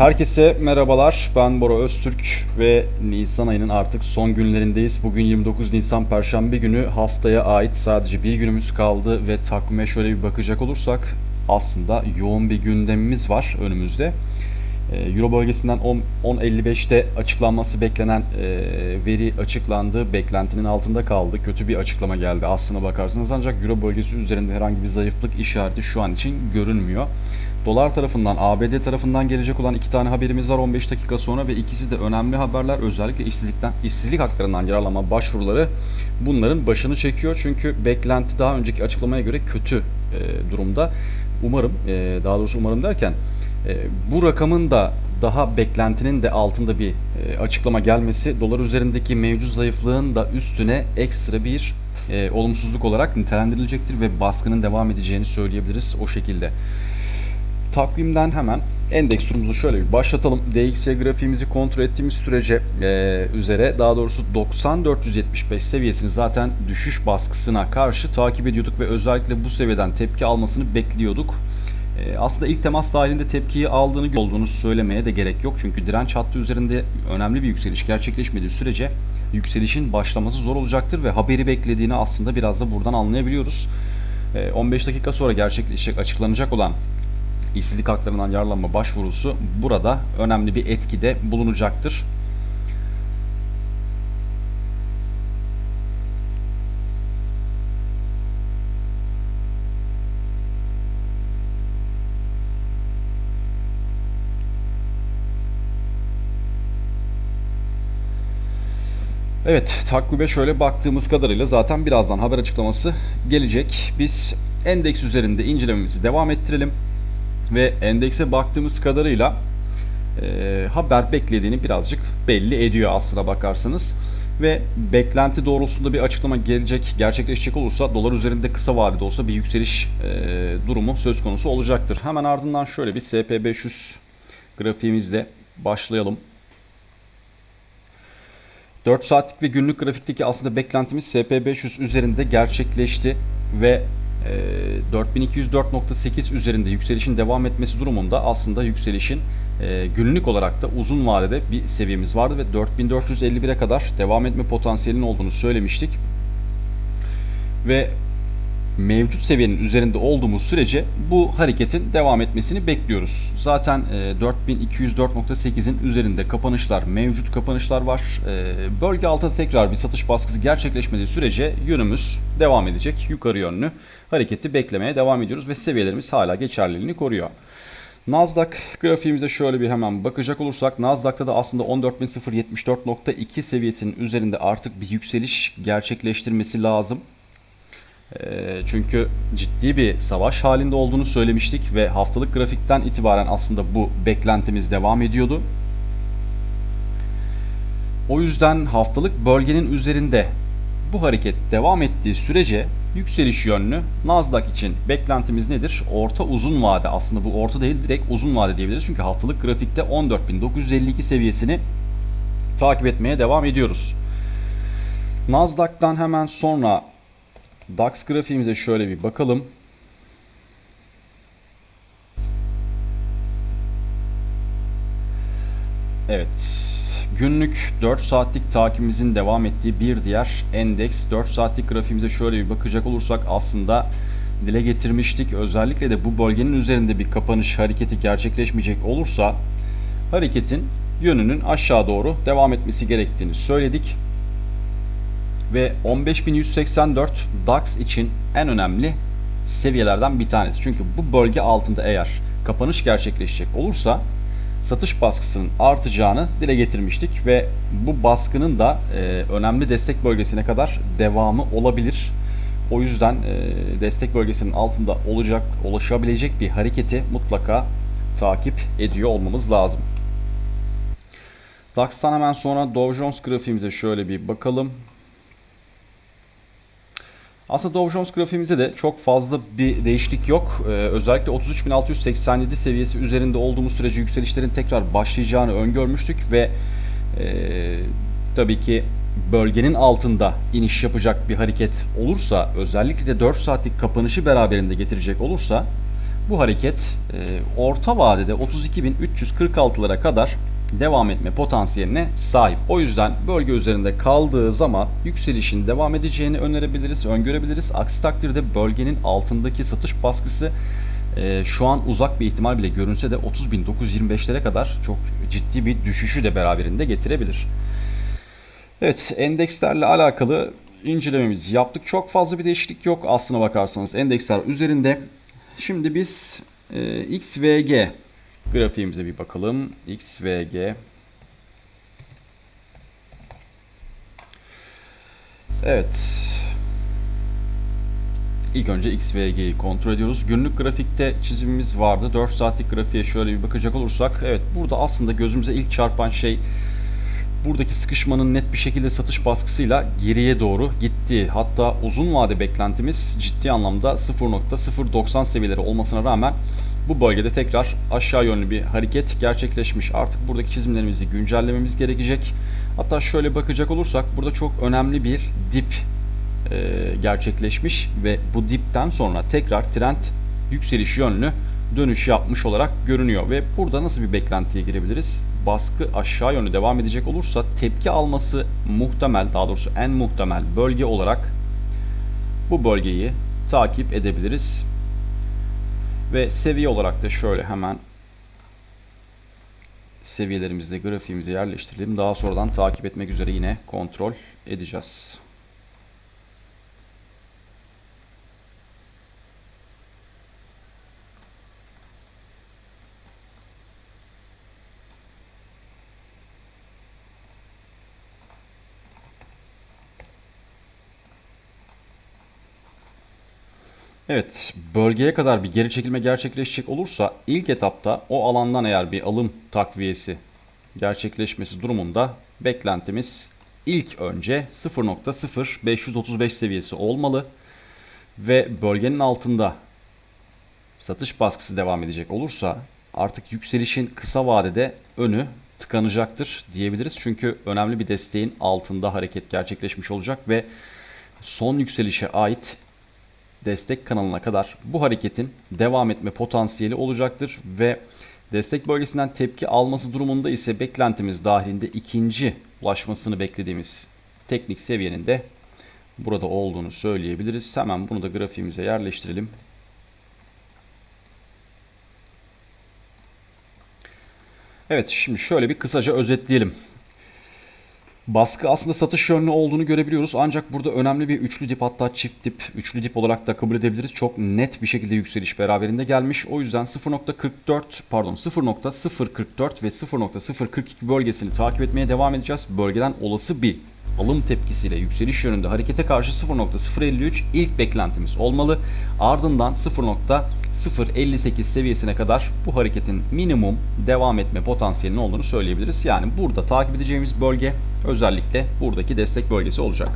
Herkese merhabalar. Ben Bora Öztürk ve Nisan ayının artık son günlerindeyiz. Bugün 29 Nisan Perşembe günü haftaya ait sadece bir günümüz kaldı ve takvime şöyle bir bakacak olursak aslında yoğun bir gündemimiz var önümüzde. Ee, Euro bölgesinden 10 10.55'te açıklanması beklenen e, veri açıklandı. Beklentinin altında kaldı. Kötü bir açıklama geldi aslına bakarsanız ancak Euro bölgesi üzerinde herhangi bir zayıflık işareti şu an için görünmüyor. Dolar tarafından, ABD tarafından gelecek olan iki tane haberimiz var 15 dakika sonra ve ikisi de önemli haberler. Özellikle işsizlikten, işsizlik haklarından yararlanma başvuruları bunların başını çekiyor. Çünkü beklenti daha önceki açıklamaya göre kötü e, durumda. Umarım, e, daha doğrusu umarım derken e, bu rakamın da daha beklentinin de altında bir e, açıklama gelmesi dolar üzerindeki mevcut zayıflığın da üstüne ekstra bir e, olumsuzluk olarak nitelendirilecektir ve baskının devam edeceğini söyleyebiliriz o şekilde. Takvimden hemen endeks turumuzu şöyle bir başlatalım. DXY grafiğimizi kontrol ettiğimiz sürece e, üzere daha doğrusu 90-475 seviyesini zaten düşüş baskısına karşı takip ediyorduk ve özellikle bu seviyeden tepki almasını bekliyorduk. E, aslında ilk temas dahilinde tepkiyi aldığını olduğunu söylemeye de gerek yok. Çünkü direnç hattı üzerinde önemli bir yükseliş gerçekleşmediği sürece yükselişin başlaması zor olacaktır ve haberi beklediğini aslında biraz da buradan anlayabiliyoruz. E, 15 dakika sonra gerçekleşecek açıklanacak olan işsizlik haklarından yararlanma başvurusu burada önemli bir etkide bulunacaktır. Evet, takvime şöyle baktığımız kadarıyla zaten birazdan haber açıklaması gelecek. Biz endeks üzerinde incelememizi devam ettirelim ve endekse baktığımız kadarıyla e, haber beklediğini birazcık belli ediyor aslına bakarsanız. Ve beklenti doğrultusunda bir açıklama gelecek, gerçekleşecek olursa dolar üzerinde kısa vadede olsa bir yükseliş e, durumu söz konusu olacaktır. Hemen ardından şöyle bir SP500 grafiğimizle başlayalım. 4 saatlik ve günlük grafikteki aslında beklentimiz SP500 üzerinde gerçekleşti ve 4204.8 üzerinde yükselişin devam etmesi durumunda aslında yükselişin e, günlük olarak da uzun vadede bir seviyemiz vardı ve 4451'e kadar devam etme potansiyelinin olduğunu söylemiştik. Ve mevcut seviyenin üzerinde olduğumuz sürece bu hareketin devam etmesini bekliyoruz. Zaten e, 4204.8'in üzerinde kapanışlar, mevcut kapanışlar var. E, bölge altında tekrar bir satış baskısı gerçekleşmediği sürece yönümüz devam edecek. Yukarı yönlü hareketi beklemeye devam ediyoruz ve seviyelerimiz hala geçerliliğini koruyor. Nasdaq grafiğimize şöyle bir hemen bakacak olursak Nasdaq'ta da aslında 14.074.2 seviyesinin üzerinde artık bir yükseliş gerçekleştirmesi lazım. Ee, çünkü ciddi bir savaş halinde olduğunu söylemiştik ve haftalık grafikten itibaren aslında bu beklentimiz devam ediyordu. O yüzden haftalık bölgenin üzerinde bu hareket devam ettiği sürece yükseliş yönlü Nasdaq için beklentimiz nedir? Orta uzun vade aslında bu orta değil direkt uzun vade diyebiliriz. Çünkü haftalık grafikte 14.952 seviyesini takip etmeye devam ediyoruz. Nasdaq'tan hemen sonra DAX grafiğimize şöyle bir bakalım. Evet. Günlük 4 saatlik takibimizin devam ettiği bir diğer endeks 4 saatlik grafiğimize şöyle bir bakacak olursak aslında dile getirmiştik. Özellikle de bu bölgenin üzerinde bir kapanış hareketi gerçekleşmeyecek olursa hareketin yönünün aşağı doğru devam etmesi gerektiğini söyledik ve 15184 DAX için en önemli seviyelerden bir tanesi. Çünkü bu bölge altında eğer kapanış gerçekleşecek olursa satış baskısının artacağını dile getirmiştik ve bu baskının da e, önemli destek bölgesine kadar devamı olabilir. O yüzden e, destek bölgesinin altında olacak, ulaşabilecek bir hareketi mutlaka takip ediyor olmamız lazım. DAX'tan hemen sonra Dow Jones grafiğimize şöyle bir bakalım. Aslında Dow Jones grafiğimizde de çok fazla bir değişiklik yok. Ee, özellikle 33.687 seviyesi üzerinde olduğumuz sürece yükselişlerin tekrar başlayacağını öngörmüştük ve e, tabii ki bölgenin altında iniş yapacak bir hareket olursa özellikle de 4 saatlik kapanışı beraberinde getirecek olursa bu hareket e, orta vadede 32.346'lara kadar devam etme potansiyeline sahip. O yüzden bölge üzerinde kaldığı zaman yükselişin devam edeceğini önerebiliriz, öngörebiliriz. Aksi takdirde bölgenin altındaki satış baskısı e, şu an uzak bir ihtimal bile görünse de 30.925'lere kadar çok ciddi bir düşüşü de beraberinde getirebilir. Evet, endekslerle alakalı incelememizi yaptık. Çok fazla bir değişiklik yok aslına bakarsanız endeksler üzerinde. Şimdi biz e, XVG grafiğimize bir bakalım. XVG Evet. İlk önce XVG'yi kontrol ediyoruz. Günlük grafikte çizimimiz vardı. 4 saatlik grafiğe şöyle bir bakacak olursak. Evet burada aslında gözümüze ilk çarpan şey buradaki sıkışmanın net bir şekilde satış baskısıyla geriye doğru gitti. Hatta uzun vade beklentimiz ciddi anlamda 0.090 seviyeleri olmasına rağmen bu bölgede tekrar aşağı yönlü bir hareket gerçekleşmiş. Artık buradaki çizimlerimizi güncellememiz gerekecek. Hatta şöyle bakacak olursak burada çok önemli bir dip e, gerçekleşmiş ve bu dipten sonra tekrar trend yükseliş yönlü dönüş yapmış olarak görünüyor ve burada nasıl bir beklentiye girebiliriz? Baskı aşağı yönlü devam edecek olursa tepki alması muhtemel, daha doğrusu en muhtemel bölge olarak bu bölgeyi takip edebiliriz. Ve seviye olarak da şöyle hemen seviyelerimizde grafiğimizi yerleştirelim. Daha sonradan takip etmek üzere yine kontrol edeceğiz. Evet, bölgeye kadar bir geri çekilme gerçekleşecek olursa ilk etapta o alandan eğer bir alım takviyesi gerçekleşmesi durumunda beklentimiz ilk önce 0.0535 seviyesi olmalı ve bölgenin altında satış baskısı devam edecek olursa artık yükselişin kısa vadede önü tıkanacaktır diyebiliriz. Çünkü önemli bir desteğin altında hareket gerçekleşmiş olacak ve son yükselişe ait destek kanalına kadar bu hareketin devam etme potansiyeli olacaktır ve destek bölgesinden tepki alması durumunda ise beklentimiz dahilinde ikinci ulaşmasını beklediğimiz teknik seviyenin de burada olduğunu söyleyebiliriz. Hemen bunu da grafiğimize yerleştirelim. Evet şimdi şöyle bir kısaca özetleyelim. Baskı aslında satış yönlü olduğunu görebiliyoruz. Ancak burada önemli bir üçlü dip hatta çift dip, üçlü dip olarak da kabul edebiliriz. Çok net bir şekilde yükseliş beraberinde gelmiş. O yüzden 0.44 pardon 0.044 ve 0.042 bölgesini takip etmeye devam edeceğiz. Bölgeden olası bir alım tepkisiyle yükseliş yönünde harekete karşı 0.053 ilk beklentimiz olmalı. Ardından 0.058 seviyesine kadar bu hareketin minimum devam etme potansiyelinin olduğunu söyleyebiliriz. Yani burada takip edeceğimiz bölge özellikle buradaki destek bölgesi olacak.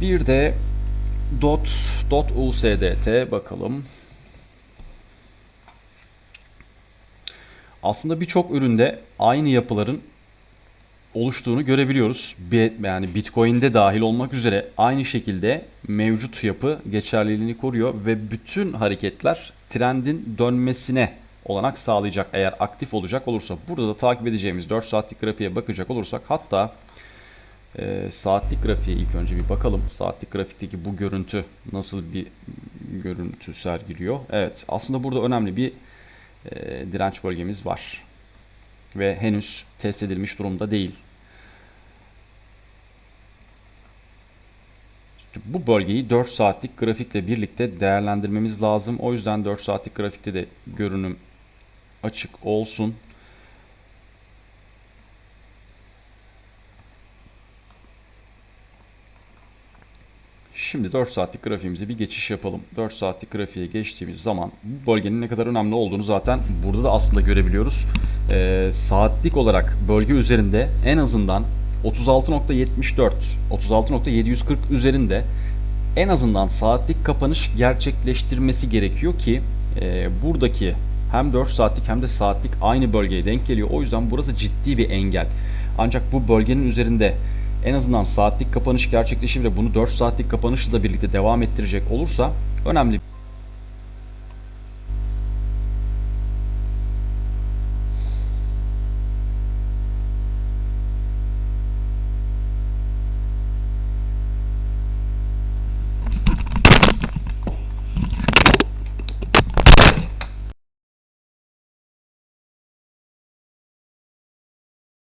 Bir de dot, dot USDT bakalım. Aslında birçok üründe aynı yapıların oluştuğunu görebiliyoruz. Yani Bitcoin'de dahil olmak üzere aynı şekilde mevcut yapı geçerliliğini koruyor ve bütün hareketler trendin dönmesine olanak sağlayacak eğer aktif olacak olursa. Burada da takip edeceğimiz 4 saatlik grafiğe bakacak olursak hatta e, saatlik grafiğe ilk önce bir bakalım. Saatlik grafikteki bu görüntü nasıl bir görüntü sergiliyor. Evet aslında burada önemli bir e, direnç bölgemiz var. Ve henüz test edilmiş durumda değil. Bu bölgeyi 4 saatlik grafikle birlikte değerlendirmemiz lazım. O yüzden 4 saatlik grafikte de görünüm açık olsun. Şimdi 4 saatlik grafiğimize bir geçiş yapalım. 4 saatlik grafiğe geçtiğimiz zaman bu bölgenin ne kadar önemli olduğunu zaten burada da aslında görebiliyoruz. Ee, saatlik olarak bölge üzerinde en azından 36.74, 36.740 üzerinde en azından saatlik kapanış gerçekleştirmesi gerekiyor ki e, buradaki hem 4 saatlik hem de saatlik aynı bölgeye denk geliyor. O yüzden burası ciddi bir engel. Ancak bu bölgenin üzerinde en azından saatlik kapanış gerçekleşir ve bunu 4 saatlik kapanışla da birlikte devam ettirecek olursa önemli